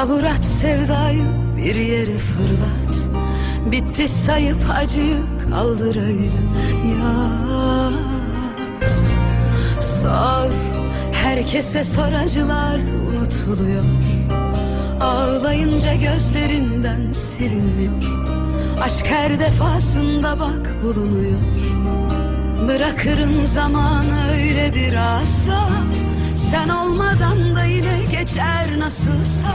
Savur at sevdayı bir yere fırlat. Bitti sayıp acıyı kaldır öyle yat Sor herkese sor acılar unutuluyor. Ağlayınca gözlerinden silinmiyor. Aşk her defasında bak bulunuyor. Bırakırım zamanı öyle biraz da Sen olmadan da yine geçer nasılsa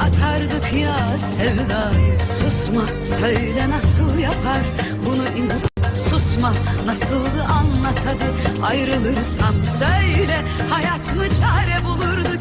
atardık ya sevdayı Susma söyle nasıl yapar bunu insan? Susma nasıldı anlat hadi. Ayrılırsam söyle Hayat mı çare bulurdu